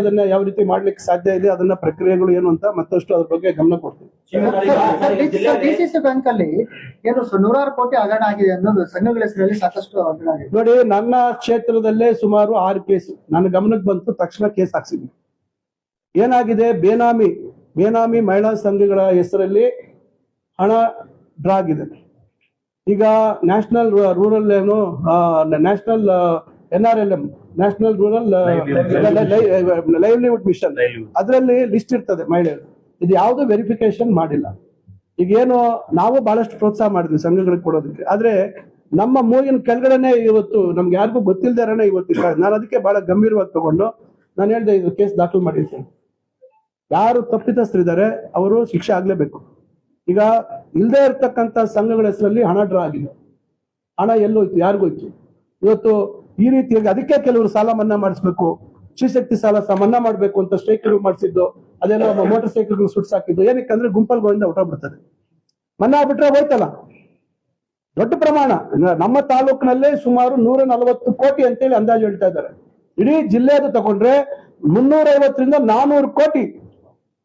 ಅದನ್ನ ಯಾವ ರೀತಿ ಮಾಡ್ಲಿಕ್ಕೆ ಸಾಧ್ಯ ಇದೆ ಅದನ್ನ ಪ್ರಕ್ರಿಯೆಗಳು ಏನು ಅಂತ ಮತ್ತಷ್ಟು ಅದ್ರ ಬಗ್ಗೆ ಗಮನ ಕೊಡ್ತೀವಿ. ಡಿಸಿಸಿ ಬ್ಯಾಂಕ್ ಅಲ್ಲಿ ಏನು ನೂರಾರು ಕೋಟಿ ಹಗರಣ ಆಗಿದೆ ಅನ್ನೋದು ಸಂಘಗಳ ಹೆಸರಲ್ಲಿ ಸಾಕಷ್ಟು ಹಗರಣ ಆಗಿದೆ. ನೋಡಿ ನನ್ನ ಕ್ಷೇತ್ರದಲ್ಲೇ ಸುಮಾರು ಆರು ಕೇಸ್. ನನ್ನ ಗಮನಕ್ಕೆ ಬಂತು ತಕ್ಷಣ ಕೇಸ್ ಹಾಕ್ಸಿದ್ವಿ. ಏನಾಗಿದೆ? ಬೇನಾಮಿ ಬೇನಾಮಿ ಮಹಿಳಾ ಸಂಘಗಳ ಹೆಸರಲ್ಲಿ ಹಣ ಡ್ರಾ ಆಗಿದೆ. ಈಗ ನ್ಯಾಷನಲ್ ರೂರಲ್ ಏನು national N R L M national rural livelihood mission ಅದರಲ್ಲಿ ಲಿಸ್ಟ್ ಇರ್ತದೆ ಮಹಿಳೆಯರು. ಇದು ಯಾವುದು ವೆರಿಫಿಕೇಶನ್ ಮಾಡಿಲ್ಲ. ಈಗ ಏನು ನಾವು ಬಹಳಷ್ಟು ಪ್ರೋತ್ಸಾಹ ಮಾಡಿದ್ವಿ ಸಂಘಗಳಿಗೆ ಕೊಡೋದಕ್ಕೆ. ಆದ್ರೆ ನಮ್ಮ ಮೂಗಿನ ಕೆಳಗಡೆನೆ ಇವತ್ತು ನಮ್ಗೆ ಯಾರಿಗೂ ಗೊತ್ತಿಲ್ದಾರನೆ ಇವತ್ತು. ನಾನು ಅದಕ್ಕೆ ಬಹಳ ಗಂಭೀರವಾಗಿ ತಗೊಂಡು ನಾನು ಹೇಳ್ದೆ ಇದು ಕೇಸ್ ದಾಖಲು ಮಾಡಿರ್ತೇನೆ ಯಾರು ತಪ್ಪಿತಸ್ಥರಿದ್ದಾರೆ ಅವರು ಶಿಕ್ಷೆ ಆಗ್ಲೇಬೇಕು. ಈಗ ಇಲ್ಲದೆ ಇರ್ತಕ್ಕಂಥ ಸಂಘಗಳ ಹೆಸರಲ್ಲಿ ಹಣ ಡ್ರಾ ಆಗಿದೆ ಹಣ ಎಲ್ಲೋಯ್ತು ಯಾರಿಗೋಯ್ತು? ಇವತ್ತು ಈ ರೀತಿಯಾಗಿ ಅದಕ್ಕೆ ಕೆಲವರು ಸಾಲ ಮನ್ನಾ ಮಾಡಿಸ್ಬೇಕು ಶ್ರೀಶಕ್ತಿ ಸಾಲ ಮನ್ನಾ ಮಾಡಬೇಕು ಅಂತ ಸ್ಟ್ರೈಕ್ಗಳು ಮಾಡಿಸಿದ್ದು, ಅದೆಲ್ಲ ಮೋಟರ್ ಸೈಕಲ್ಗಳು ಸುಟ್ಸಾಕಿದ್ದು ಏನಕ್ಕೆ ಅಂದ್ರೆ ಗುಂಪಲ್ ಗೋವಿಂದ ಹೊಟ್ಟೋಗ್ಬಿಡ್ತದೆ ಮನ್ನಾ ಬಿಟ್ರೆ ಹೋಯ್ತಲ್ಲ? ದೊಡ್ಡ ಪ್ರಮಾಣ. ನಮ್ಮ ತಾಲೂಕಿನಲ್ಲೇ ಸುಮಾರು ನೂರ ನಲವತ್ತು ಕೋಟಿ ಅಂತೇಳಿ ಅಂದಾಜು ಹೇಳ್ತಾ ಇದ್ದಾರೆ. ಇಡೀ ಜಿಲ್ಲೆಯದು ತಗೊಂಡ್ರೆ ಮುನ್ನೂರ ಐವತ್ತರಿಂದ ನಾನೂರು ಕೋಟಿ.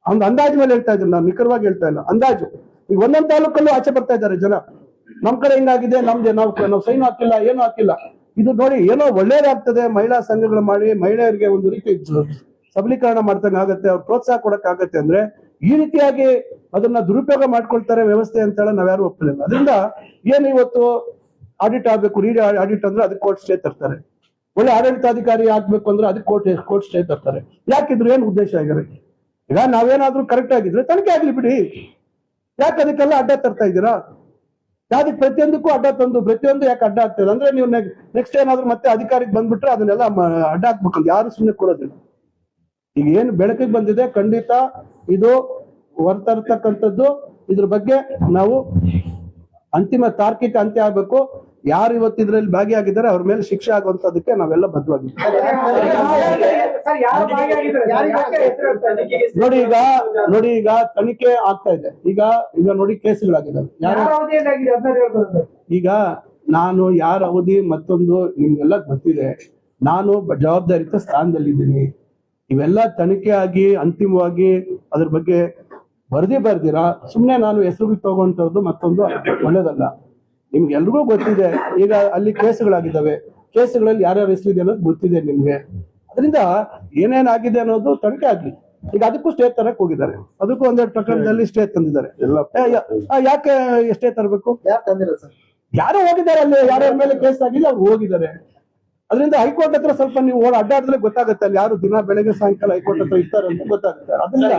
ಒಂದು ಅಂದಾಜು ಮೇಲೆ ಹೇಳ್ತಾ ಇದ್ದೀನಿ, ನಾನು ನಿಖರವಾಗಿ ಹೇಳ್ತಾ ಇಲ್ಲ. ಅಂದಾಜು. ಈಗ ಒಂದೊಂದು ತಾಲೂಕಲ್ಲೂ ಆಚೆ ಬರ್ತಾ ಇದ್ದಾರೆ ಜನ. ನಮ್ ಕಡೆ ಹಿಂಗಾಗಿದೆ, ನಮ್ದೆ, ನಾವು ನಾವು ಸೈನ್ ಹಾಕಿಲ್ಲ, ಏನು ಹಾಕಿಲ್ಲ. ಇದು ನೋಡಿ ಏನೋ ಒಳ್ಳೇದಾಗ್ತದೆ. ಮಹಿಳಾ ಸಂಘಗಳು ಮಾಡಿ ಮಹಿಳೆಯರಿಗೆ ಒಂದು ರೀತಿ ಸಬಲೀಕರಣ ಮಾಡ್ದಂಗೆ ಆಗತ್ತೆ, ಅವ್ರು ಪ್ರೋತ್ಸಾಹ ಕೊಡಕ್ ಆಗತ್ತೆ ಅಂದ್ರೆ ಈ ರೀತಿಯಾಗಿ ಅದನ್ನ ದುರುಪಯೋಗ ಮಾಡ್ಕೊಳ್ತಾರೆ ವ್ಯವಸ್ಥೆ ಅಂತ ಹೇಳಿ ನಾವ್ಯಾರು ಒಪ್ಪಲಿಲ್ಲ. ಅದರಿಂದ ಏನು ಇವತ್ತು ಆಡಿಟ್ ಆಗ್ಬೇಕು ರೀ ಆಡಿಟ್ ಅಂದ್ರೆ ಅದಕ್ಕೆ ಕೋರ್ಟ್ ಸ್ಟೇ ತರ್ತಾರೆ. ಒಳ್ಳೆ ಆಡಳಿತಾಧಿಕಾರಿ ಆಗ್ಬೇಕು ಅಂದ್ರೆ ಅದಕ್ಕೆ ಕೋರ್ಟ್ ಕೋರ್ಟ್ ಸ್ಟೇ ತರ್ತಾರೆ. ಯಾಕಿದ್ರು ಏನ್ ಉದ್ದೇಶ ಆಗಿರೋ ಈಗ ನಾವೇನಾದ್ರೂ ಕರೆಕ್ಟ್ ಆಗಿದ್ರೆ ತನಿಖೆ ಆಗ್ಲಿ ಬಿಡಿ. ಯಾಕೆ ಅದಕ್ಕೆಲ್ಲ ಅಡ್ಡ ತರ್ತಾ ಇದ್ದೀರಾ? ಯಾವ್ದಕ್ಕೆ ಪ್ರತಿಯೊಂದಕ್ಕೂ ಅಡ್ಡ ತಂದು, ಪ್ರತಿಯೊಂದು ಯಾಕೆ ಅಡ್ಡ ಆಗ್ತದೆ ಅಂದ್ರೆ ನೀವು ನೆಕ್ಸ್ಟ್ ಏನಾದ್ರು ಮತ್ತೆ ಅಧಿಕಾರಿಗೆ ಬಂದ್ಬಿಟ್ರೆ ಅದನ್ನೆಲ್ಲ ಅಡ್ಡ ಹಾಕ್ಬೇಕು ಯಾರು ಸುಮ್ಮನೆ ಕೊಡೋದಿಲ್ಲ. ಈಗ ಏನು ಬೆಳಕಿಗೆ ಬಂದಿದೆ, ಖಂಡಿತ ಇದು ಹೊರತರ್ತಕ್ಕಂಥದ್ದು ಇದ್ರ ಬಗ್ಗೆ ನಾವು ಅಂತಿಮ ತಾರ್ಕಿಕ ಅಂತ್ಯ ಆಗ್ಬೇಕು. ಯಾರು ಇವತ್ತು ಇದ್ರಲ್ಲಿ ಭಾಗಿಯಾಗಿದ್ದಾರೆ ಅವ್ರ ಮೇಲೆ ಶಿಕ್ಷೆ ಆಗುವಂತದಕ್ಕೆ ನಾವೆಲ್ಲ ಬದ್ಧವಾಗಿದ್ದೀವಿ. ನೋಡಿ ಈಗ ನೋಡಿ ಈಗ ತನಿಖೆ ಆಗ್ತಾ ಇದೆ. ಈಗ ಈಗ ನೋಡಿ ಕೇಸ್ಗಳಾಗಿದ್ದಾವೆ. ಯಾರು? ಈಗ ನಾನು ಯಾರ ಅವಧಿ ಮತ್ತೊಂದು ನಿಮ್ಗೆಲ್ಲ ಗೊತ್ತಿದೆ. ನಾನು ಜವಾಬ್ದಾರಿತ ಸ್ಥಾನದಲ್ಲಿದ್ದೀನಿ. ಇವೆಲ್ಲ ತನಿಖೆ ಆಗಿ ಅಂತಿಮವಾಗಿ ಅದ್ರ ಬಗ್ಗೆ ವರದಿ ಬರ್ದಿರಾ ಸುಮ್ಮನೆ ನಾನು ಹೆಸರುಗಳು ತಗೊಂತದ್ದು ಮತ್ತೊಂದು ಒಳ್ಳೇದಲ್ಲ. ನಿಮ್ಗೆ ಎಲ್ರಿಗೂ ಗೊತ್ತಿದೆ ಈಗ ಅಲ್ಲಿ ಕೇಸ್ಗಳಾಗಿದ್ದಾವೆ. ಕೇಸ್ಗಳಲ್ಲಿ ಹೆಸರು ಇದೆ ಅನ್ನೋದು ಗೊತ್ತಿದೆ ನಿಮ್ಗೆ. ಅದರಿಂದ ಏನೇನಾಗಿದೆ ಅನ್ನೋದು ತನಿಖೆ ಆಗ್ಲಿ. ಈಗ ಅದಕ್ಕೂ ಸ್ಟೇ ತರಕ್ ಹೋಗಿದ್ದಾರೆ. ಅದಕ್ಕೂ ಒಂದೆರಡು ಪ್ರಕರಣದಲ್ಲಿ ಸ್ಟೇ ತಂದಿದ್ದಾರೆ. ಯಾಕೆ ಸ್ಟೇ ತರಬೇಕು? ಯಾರು ತಂದಿರ ಸರ್? ಯಾರೋ ಹೋಗಿದ್ದಾರೆ ಅಲ್ಲಿ ಯಾರ್ಯಾರ ಮೇಲೆ ಕೇಸ್ ಆಗಿಲ್ಲ ಅವ್ರು ಹೋಗಿದ್ದಾರೆ. ಅದರಿಂದ ಹೈಕೋರ್ಟ್ ಹತ್ರ ಸ್ವಲ್ಪ ನೀವು ಓಡ್ ಅಡ್ಡಾಡಿದ್ರೆ ಗೊತ್ತಾಗುತ್ತೆ ಅಲ್ಲಿ ಯಾರು ದಿನ ಬೆಳಗ್ಗೆ ಸಾಯಂಕಾಲ ಹೈಕೋರ್ಟ್ ಹತ್ರ ಇರ್ತಾರೆ ಅಂತ ಗೊತ್ತಾಗುತ್ತೆ. ಅದರಿಂದ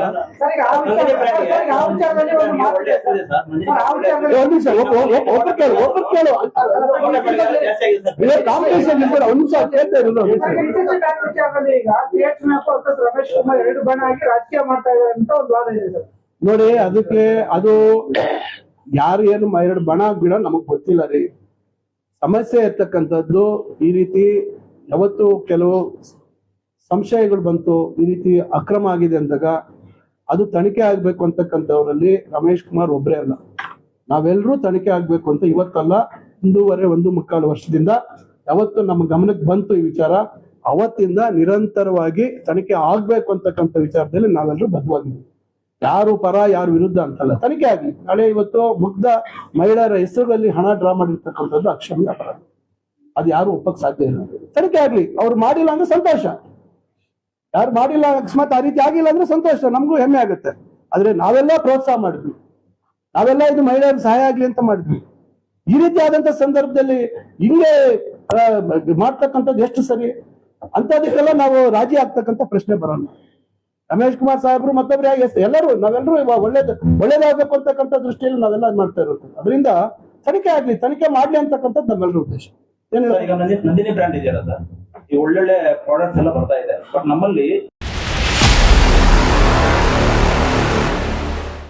ಒಂದ್ ನಿಮಿಷ ಒಬ್ರು ಕೇಳು ಒಬ್ರು ಕೇಳು. ಕಾಂಪಿಟೇಷನ್ ಒಂದ್ ನಿಮಿಷ ಕೇಳ್ತಾ ಇರೋದು ಒಂದ್ ನಿಮಿಷ. ಈಗ ರಮೇಶ್ ಕುಮಾರ್ ಎರಡು ಬಣ ಹಾಕಿ ರಾಜಕೀಯ ಮಾಡ್ತಾ ಇದ್ದಾರೆ ಅಂತ ಒಂದು ವಾದ ಇದೆ ಸರ್. ನೋಡಿ ಅದಕ್ಕೆ ಅದು ಯಾರು ಏನು ಎರಡು ಬಣ ಬಿಡೋ ನಮಗ್ ಗೊತ್ತಿಲ್ಲ ರೀ. ಸಮಸ್ಯೆ ಇರ್ತಕ್ಕಂಥದ್ದು ಈ ರೀತಿ ಯಾವತ್ತು ಕೆಲವು ಸಂಶಯಗಳು ಬಂತು ಈ ರೀತಿ ಅಕ್ರಮ ಆಗಿದೆ ಅಂದಾಗ ಅದು ತನಿಖೆ ಆಗ್ಬೇಕು ಅಂತಕ್ಕಂಥವ್ರಲ್ಲಿ ರಮೇಶ್ ಕುಮಾರ್ ಒಬ್ಬರೇ ಅಲ್ಲ. ನಾವೆಲ್ಲರೂ ತನಿಖೆ ಆಗ್ಬೇಕು ಅಂತ ಇವತ್ತಲ್ಲ ಒಂದೂವರೆ, ಒಂದು ಮುಕ್ಕಾಲು ವರ್ಷದಿಂದ ಯಾವತ್ತು ನಮ್ಮ ಗಮನಕ್ಕೆ ಬಂತು ಈ ವಿಚಾರ. ಅವತ್ತಿಂದ ನಿರಂತರವಾಗಿ ತನಿಖೆ ಆಗ್ಬೇಕು ಅಂತಕ್ಕಂಥ ವಿಚಾರದಲ್ಲಿ ನಾವೆಲ್ಲರೂ ಬದ್ಧವಾಗಿದ್ದೀವಿ. ಯಾರು ಪರ, ಯಾರು ವಿರುದ್ಧ ಅಂತಲ್ಲ. ತನಿಖೆ ಆಗಲಿ ನಾಳೆ ಇವತ್ತು ಮುಗ್ಧ ಮಹಿಳೆಯರ ಹೆಸರುಗಳಲ್ಲಿ ಹಣ ಡ್ರಾ ಮಾಡಿರ್ತಕ್ಕಂಥದ್ದು ಅಕ್ಷಮ್ಯ ಅಪರಾಧ ಅದು ಯಾರು ಒಪ್ಪಕ್ ಸಾಧ್ಯ ಇಲ್ಲ. ತನಿಖೆ ಆಗ್ಲಿ. ಅವ್ರು ಮಾಡಿಲ್ಲ ಅಂದ್ರೆ ಸಂತೋಷ. ಯಾರು ಮಾಡಿಲ್ಲ ಅಕಸ್ಮಾತ್ ಆ ರೀತಿ ಆಗಿಲ್ಲ ಅಂದ್ರೆ ಸಂತೋಷ. ನಮಗೂ ಹೆಮ್ಮೆ ಆಗುತ್ತೆ. ಆದ್ರೆ ನಾವೆಲ್ಲ ಪ್ರೋತ್ಸಾಹ ಮಾಡಿದ್ವಿ. ನಾವೆಲ್ಲ ಇದು ಮಹಿಳೆಯರ ಸಹಾಯ ಆಗ್ಲಿ ಅಂತ ಮಾಡಿದ್ವಿ. ಈ ರೀತಿ ಆದಂತ ಸಂದರ್ಭದಲ್ಲಿ ಹಿಂಗೆ ಮಾಡ್ತಕ್ಕಂಥದ್ದು ಎಷ್ಟು ಸರಿ? ಅಂತದಕ್ಕೆಲ್ಲ ನಾವು ರಾಜಿ ಆಗ್ತಕ್ಕಂಥ ಪ್ರಶ್ನೆ ಬರಲ್ಲ. ರಮೇಶ್ ಕುಮಾರ್ ಸಾಹೇಬ್ರು ಮತ್ತೊಬ್ರು ಎಲ್ಲರೂ ನಾವೆಲ್ಲರೂ ಇವಾಗ ಒಳ್ಳೇದು, ಒಳ್ಳೇದಾಗಬೇಕು ಅಂತಕ್ಕಂಥ ದೃಷ್ಟಿಯಲ್ಲಿ ನಾವೆಲ್ಲ ಮಾಡ್ತಾ ಇರೋದು. ಅದರಿಂದ ತನಿಖೆ ಆಗ್ಲಿ, ತನಿಖೆ ಮಾಡ್ಲಿ ಅಂತಕ್ಕಂಥದ್ದು ನಮ್ಮೆಲ್ಲರ ಉದ್ದೇಶ. ನಂದಿನಿ ಬ್ರ್ಯಾಂಡ್ ಇದೆಯಲ್ಲ ಈ ಒಳ್ಳೊಳ್ಳೆ ಪ್ರಾಡಕ್ಟ್ಸ್ ಎಲ್ಲ ಬರ್ತಾ ಇದೆ. ಬಟ್ ನಮ್ಮಲ್ಲಿ